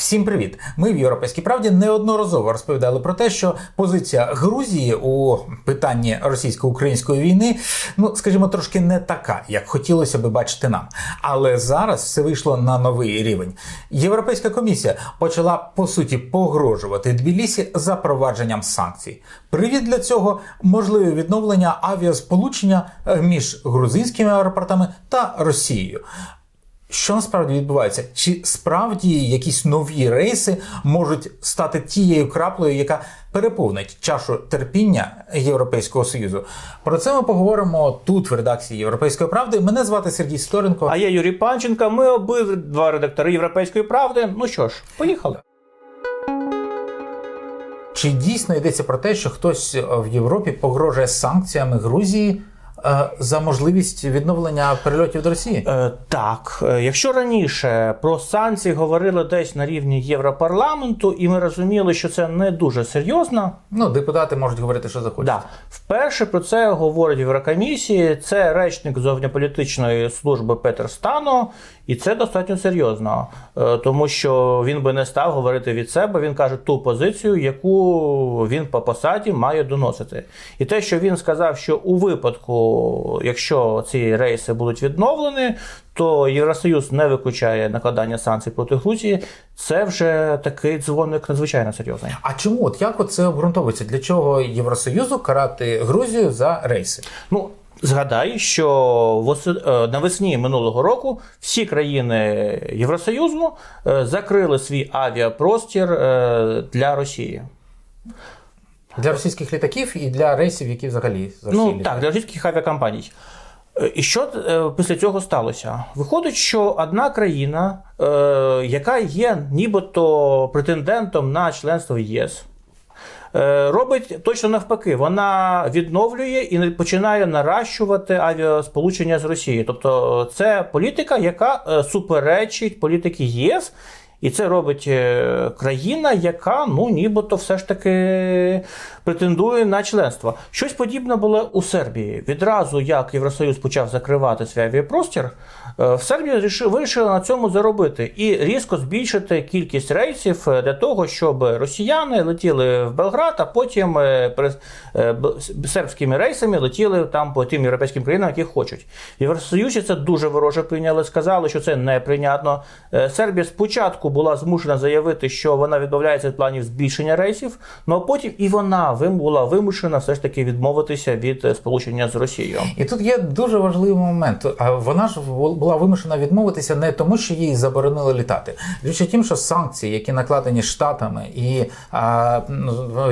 Всім привіт! Ми в Європейській правді неодноразово розповідали про те, що позиція Грузії у питанні російсько-української війни, ну скажімо, трошки не така, як хотілося би бачити нам. Але зараз все вийшло на новий рівень. Європейська комісія почала по суті погрожувати Тбілісі запровадженням санкцій. Привід для цього можливе відновлення авіасполучення е, між грузинськими аеропортами та Росією. Що насправді відбувається? Чи справді якісь нові рейси можуть стати тією краплею, яка переповнить чашу терпіння Європейського союзу? Про це ми поговоримо тут, в редакції Європейської правди. Мене звати Сергій Сторенко. А я Юрій Панченко. Ми обидва редактори Європейської правди. Ну що ж, поїхали. Чи дійсно йдеться про те, що хтось в Європі погрожує санкціями Грузії за можливість відновлення перельотів до Росії? Е, так, е, якщо раніше про санкції говорили десь на рівні Європарламенту, і ми розуміли, що це не дуже серйозно. Ну, депутати можуть говорити, що захочуть. Да, вперше про це говорить в Єврокомісії. Це речник зовнішньополітичної служби Петер Стано, і це достатньо серйозно, Е, тому що він би не став говорити від себе. Він каже ту позицію, яку він по посаді має доносити. І те, що він сказав, що у випадку, якщо ці рейси будуть відновлені, то Євросоюз не виключає накладання санкцій проти Грузії. Це вже такий дзвоник надзвичайно серйозний. А чому? От як це обґрунтовується? Для чого Євросоюзу карати Грузію за рейси? Ну, згадай, що е, навесні минулого року всі країни Євросоюзу е, закрили свій авіапростір е, для Росії. Для російських літаків і для рейсів, які взагалі з Росії Ну літають. так, для російських авіакомпаній. І що після цього сталося? Виходить, що одна країна, яка є нібито претендентом на членство в ЄС, робить точно навпаки. Вона відновлює і починає наращувати авіасполучення з Росією. Тобто, е, це політика, яка е, суперечить політики ЄС. І це робить е, країна, яка ну нібито все ж таки претендує на членство. Щось подібне було у Сербії. Відразу як Євросоюз почав закривати свій авіапростір, е, в Сербії ріши- вирішили на цьому заробити і різко збільшити кількість рейсів е, для того, щоб росіяни летіли в Белград, а потім сербськими рейсами летіли там по тим європейським країнам, які хочуть. В Євросоюзі це дуже вороже прийняли. Сказали, що це неприйнятно. Сербія спочатку була змушена заявити, що вона відмовляється від планів збільшення рейсів, ну а потім і вона була вимушена все ж таки відмовитися від е, сполучення з Росією. І тут є дуже важливий момент. Вона ж була вимушена відмовитися не тому, що їй заборонили літати. Річ у тім, що санкції, які накладені Штатами і а,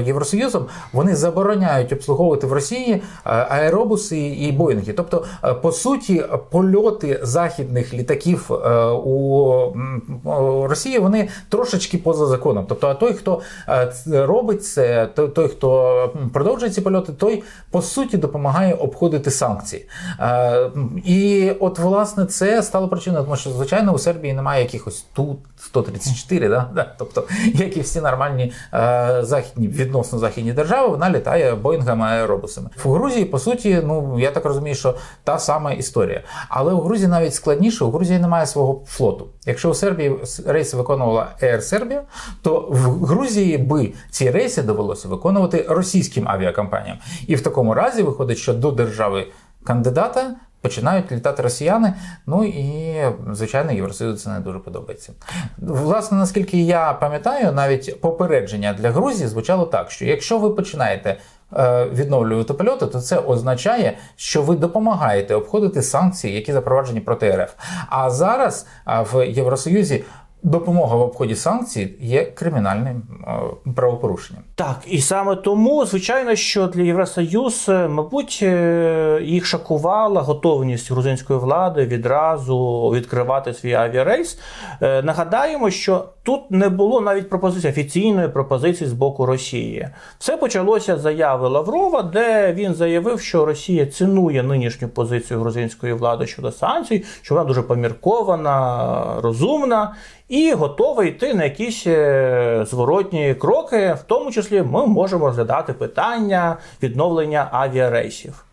Євросоюзом, вони забороняють обслуговувати в Росії аеробуси і боїнги. Тобто, по суті, польоти західних літаків е, у о, Росії вони трошечки поза законом. Тобто, а той, хто е, робить це, той, хто продовжує ці польоти, той по суті допомагає обходити санкції. Е, І от власне це стало причиною, тому що звичайно у Сербії немає якихось ту 134, да? Тобто, як і всі нормальні е, західні відносно західні держави, вона літає боїнгами аеробусами. В Грузії, по суті, ну я так розумію, що та сама історія. Але у Грузії навіть складніше, у Грузії немає свого флоту. Якщо у Сербії рейси виконувала Air Serbia, то в Грузії би ці рейси довелося виконувати російським авіакомпаніям. І в такому разі виходить, що до держави кандидата. Починають літати росіяни, ну і звичайно, Євросоюзу це не дуже подобається. Власне, наскільки я пам'ятаю, навіть попередження для Грузії звучало так, що якщо ви починаєте е, відновлювати польоти, то це означає, що ви допомагаєте обходити санкції, які запроваджені проти РФ. А зараз в Євросоюзі допомога в обході санкцій є кримінальним е, правопорушенням. Так, і саме тому, звичайно, що для Євросоюз, е, мабуть, е, їх шокувала готовність грузинської влади відразу відкривати свій авіарейс. Нагадаємо, що тут не було навіть пропозиції офіційної пропозиції з боку Росії. Все почалося з заяви Лаврова, де він заявив, що Росія цінує нинішню позицію грузинської влади щодо санкцій, що вона дуже поміркована, розумна. І готова йти на якісь е, зворотні кроки, в тому числі ми можемо розглядати питання відновлення авіарейсів.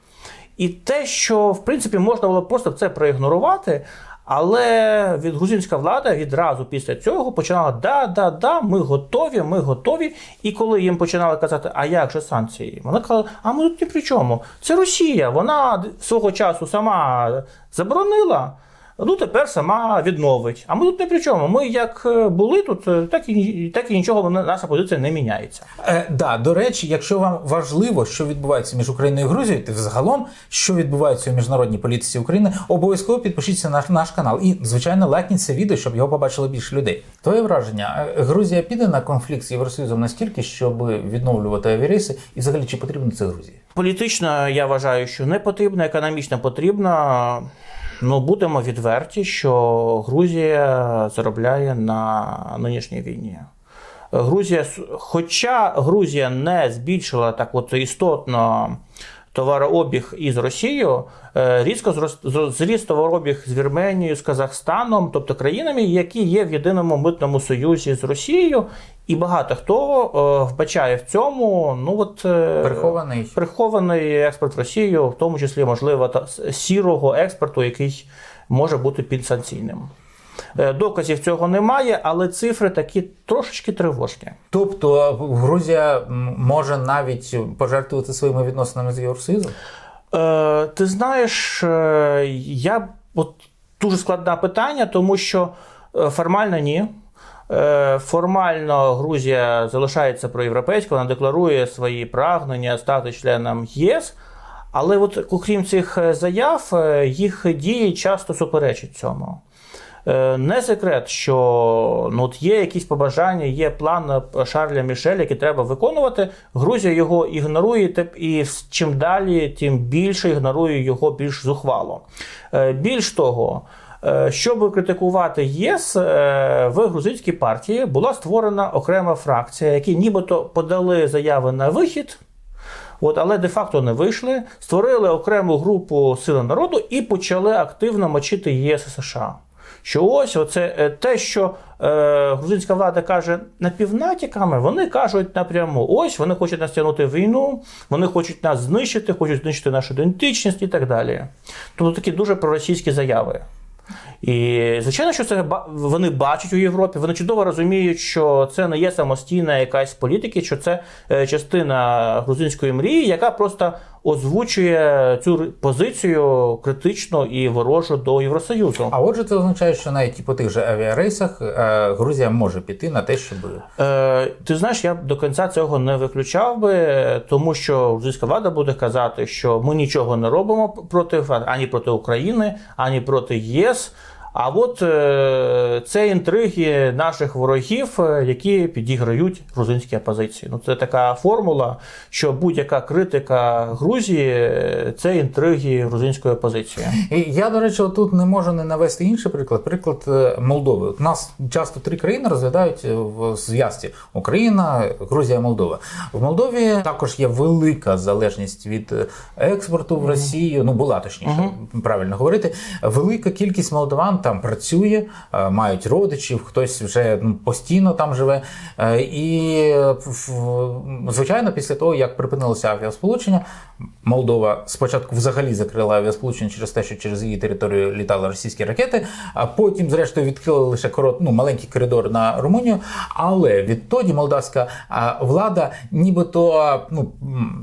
І те, що в принципі можна було просто це проігнорувати, Але від грузинська влада відразу після цього починала да, да, да, ми готові, ми готові. І коли їм починали казати, а як же санкції? Вони казали, а ми тут ні при чому. Це Росія. Вона свого часу сама заборонила. Ну, тепер сама відновить. А ми тут не при чому. Ми як е, були тут, е, так і, так і нічого наша позиція не міняється. Е, да, до речі, якщо вам важливо, що відбувається між Україною і Грузією, то взагалом, що відбувається у міжнародній політиці України, обов'язково підпишіться на наш, наш канал і, звичайно, лайкніть це відео, щоб його побачило більше людей. Твоє враження, е, Грузія піде на конфлікт з Євросоюзом настільки, щоб відновлювати авіарейси, і взагалі чи потрібно це Грузії? Політично я вважаю, що не потрібно, економічно потрібно. Ну, будемо відверті, що Грузія заробляє на нинішній війні. Грузія, хоча Грузія не збільшила так от істотно товарообіг із Росією, е, різко зрос- зро- зріс товарообіг з Вірменією, з Казахстаном, тобто країнами, які є в єдиному митному союзі з Росією, і багато хто е, вбачає в цьому ну от е, Прихований. прихований експорт в Росію, в тому числі, можливо, та сірого експорту, який може бути підсанкційним. Е, Доказів цього немає, але цифри такі трошечки тривожні. Тобто Грузія може навіть пожертвувати своїми відносинами з Євросоюзом? Е, ти знаєш, е, я от дуже складне питання, тому що е, формально ні. Е, Формально Грузія залишається проєвропейською, вона декларує свої прагнення стати членом ЄС. Але от окрім цих е, заяв, е, їх дії часто суперечать цьому. Е, Не секрет, що ну, от є якісь побажання, є план Шарля Мішеля, який треба виконувати. Грузія його ігнорує, і чим далі, тим більше ігнорує його більш зухвало. Е, Більш того, е, щоб критикувати ЄС, в грузинській партії була створена окрема фракція, які нібито подали заяви на вихід. От, але де-факто не вийшли, створили окрему групу Сили народу і почали активно мочити ЄС і США. Що ось оце е, те, що е, грузинська влада каже напівнатяками, вони кажуть напряму: ось вони хочуть нас тягнути в війну, вони хочуть нас знищити, хочуть знищити нашу ідентичність і так далі. Тобто такі дуже проросійські заяви. І звичайно, що це вони бачать у Європі. Вони чудово розуміють, що це не є самостійна якась політика, що це е, частина грузинської мрії, яка просто озвучує цю позицію критично і ворожу до Євросоюзу. А отже, це означає, що навіть по тих же авіарейсах е, Грузія може піти на те, щоб Е, ти знаєш, я б до кінця цього не виключав би, тому що грузинська влада буде казати, що ми нічого не робимо проти ані проти України, ані проти ЄС. А от е, це інтриги наших ворогів, е, які підіграють грузинській опозиції. Ну це така формула, що будь-яка критика Грузії е, це інтриги грузинської опозиції. І я, до речі, тут не можу не навести інший приклад. Приклад Молдови. У нас часто три країни розглядають в зв'язці: Україна, Грузія, Молдова. В Молдові також є велика залежність від експорту в Росію. Ну була точніше, правильно говорити. Велика кількість молдаван там працює, е, мають родичів, хтось вже ну, постійно там живе. Е, І звичайно, після того як припинилося авіасполучення, Молдова спочатку взагалі закрила авіасполучення через те, що через її територію літали російські ракети, а потім, зрештою, відкрили лише корот, ну, маленький коридор на Румунію. Але відтоді молдавська влада, нібито ну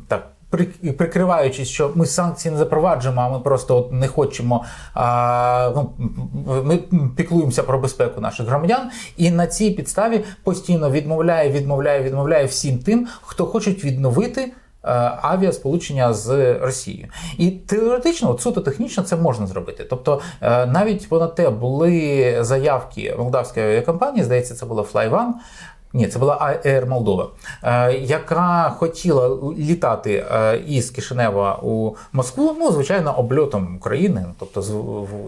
так. При- Прикриваючись, що ми санкції не запроваджуємо, а ми просто от не хочемо. А, ну, ми піклуємося про безпеку наших громадян, і на цій підставі постійно відмовляє, відмовляє, відмовляє всім тим, хто хочуть відновити е, авіасполучення з Росією. І теоретично, от суто технічно, це можна зробити. Тобто, е, навіть понад те були заявки молдавської авіакомпанії, здається, це була FlyOne, ні, це була Air Молдова, е, яка хотіла літати е, із Кишинева у Москву, ну, звичайно, обльотом України, тобто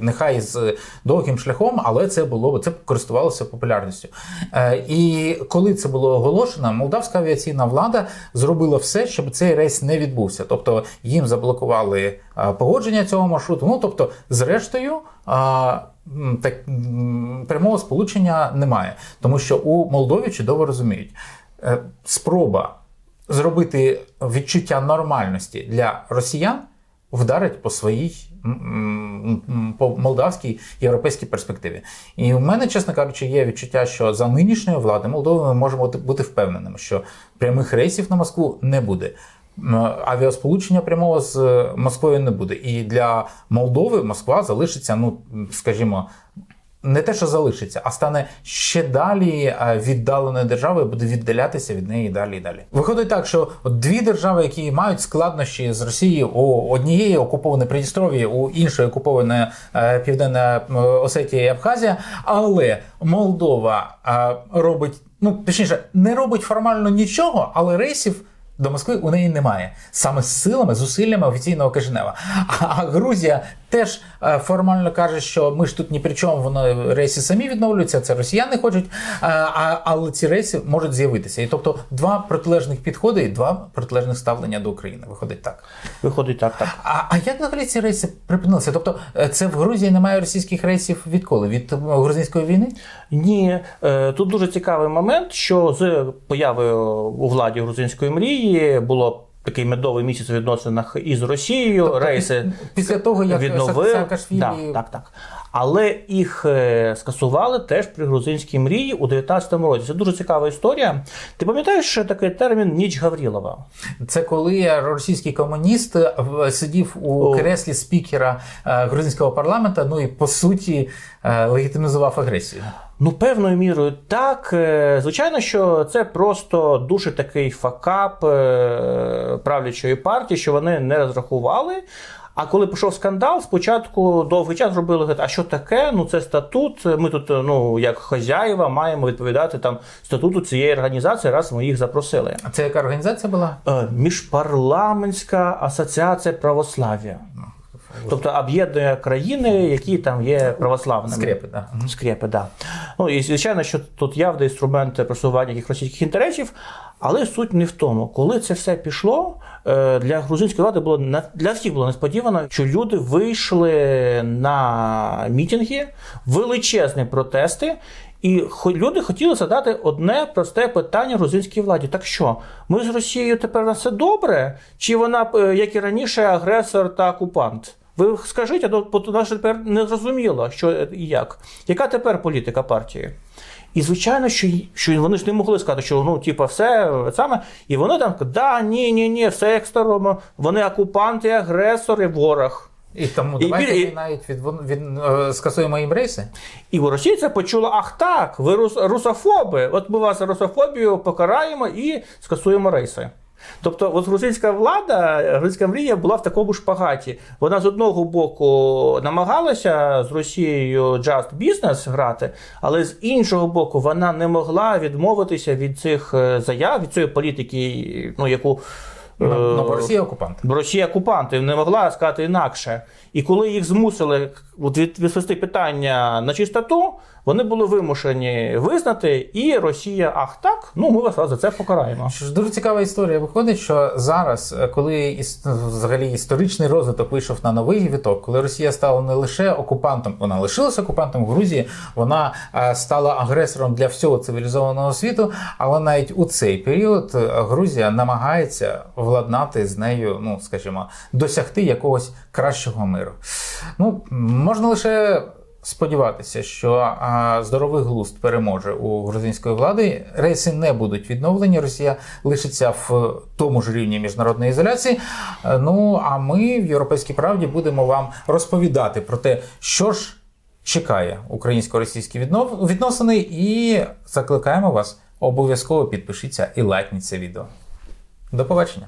нехай з довгим шляхом, але це було це користувалося популярністю. Е, І коли це було оголошено, молдавська авіаційна влада зробила все, щоб цей рейс не відбувся. Тобто їм заблокували погодження цього маршруту. Ну тобто, зрештою. Так прямого сполучення немає, тому що у Молдові чудово розуміють, е, спроба зробити відчуття нормальності для росіян вдарить по своїй по молдавській європейській перспективі. І в мене, чесно кажучи, є відчуття, що за нинішньої влади Молдови ми можемо бути впевненими, що прямих рейсів на Москву не буде. Авіасполучення прямого з е, Москвою не буде. І для Молдови Москва залишиться, ну скажімо, не те, що залишиться, а стане ще далі е, віддаленою державою, буде віддалятися від неї далі і далі. Виходить так, що дві держави, які мають складнощі з Росією, у однієї окуповане Придністров'я, у іншої окуповане Південна Осетія і Абхазія, але Молдова е, робить, ну точніше, не робить формально нічого, але рейсів. До Москви у неї немає саме з силами, зусиллями офіційного Кишинева. А Грузія теж е, формально каже, що ми ж тут ні при чому, воно рейси самі відновлюються. Це росіяни хочуть, е, а, але ці рейси можуть з'явитися. І тобто два протилежних підходи і два протилежних ставлення до України. Виходить так. Виходить так, так. А, а як взагалі ці рейси припинилися? Тобто, е, це в Грузії немає російських рейсів відколи? Від грузинської війни? Ні, тут дуже цікавий момент, що з появою у владі грузинської мрії було такий медовий місяць у відносинах із Росією. рейси Після того, як відновив. Саакашвілі Так, так, так. Але їх е, скасували теж при грузинській мрії у 19-му році. Це дуже цікава історія. Ти пам'ятаєш такий термін ніч Гаврілова? Це коли російський комуніст е, сидів у О. креслі спікера е, грузинського парламенту, ну і по суті легітимізував агресію. Ну, певною мірою так. Е, Звичайно, що це просто дуже такий факап е, правлячої партії, що вони не розрахували. А коли пішов скандал, спочатку довгий час робили, а що таке? Ну це статут. Ми тут, ну як хазяїва, маємо відповідати там статуту цієї організації, раз ми їх запросили. А це яка організація була? Е, Міжпарламентська асоціація православ'я. Тобто об'єднує країни, які там є православними. Скрепи. Да. Скрепи, да. Ну і звичайно, що тут явний інструмент просування яких російських інтересів, але суть не в тому, коли це все пішло. е, Для грузинської влади було для всіх було несподівано, що люди вийшли на мітинги, величезні протести. І люди хотіли задати одне просте питання грузинській владі. Так що, ми з Росією тепер на все добре? Чи вона, е, як і раніше, агресор та окупант? Ви скажіть, а то ж тепер не зрозуміло, що і як. Яка тепер політика партії? І звичайно, що, що вони ж не могли сказати, що ну, типа, все саме. І вони там да, ні, ні, ні, все як старому. Вони окупанти, агресори, ворог. І тому І давайте ми навіть від, від, е, скасуємо їм рейси. І у Росії це почуло: ах так, ви рус, русофоби. От ми вас русофобію покараємо і скасуємо рейси. Тобто, от грузинська влада, грузинська мрія була в такому шпагаті. Вона з одного боку намагалася з Росією just business грати, але з іншого боку, вона не могла відмовитися від цих е, заяв, від цієї політики, ну яку. Ну, е, бо Росія окупант. Бо Росія окупанти не могла сказати інакше. І коли їх змусили відвести питання на чистоту, вони були вимушені визнати, і Росія, ах так, ну ми вас за це покараємо. Що ж дуже цікава історія. Виходить, що зараз, е, коли іс- взагалі історичний розвиток вийшов на новий віток, коли Росія стала не лише окупантом, вона лишилася окупантом в Грузії, вона е, стала агресором для всього цивілізованого світу. Але навіть у цей період е, Грузія намагається владнати з нею, ну скажімо, досягти якогось кращого миру. Ну можна лише. Сподіватися, що здоровий глузд переможе у грузинської влади. Рейси не будуть відновлені. Росія лишиться в тому ж рівні міжнародної ізоляції. Е, Ну а ми в Європейській правді будемо вам розповідати про те, що ж чекає українсько-російські відносини, і закликаємо вас обов'язково підпишіться і лайкніть це відео. До побачення.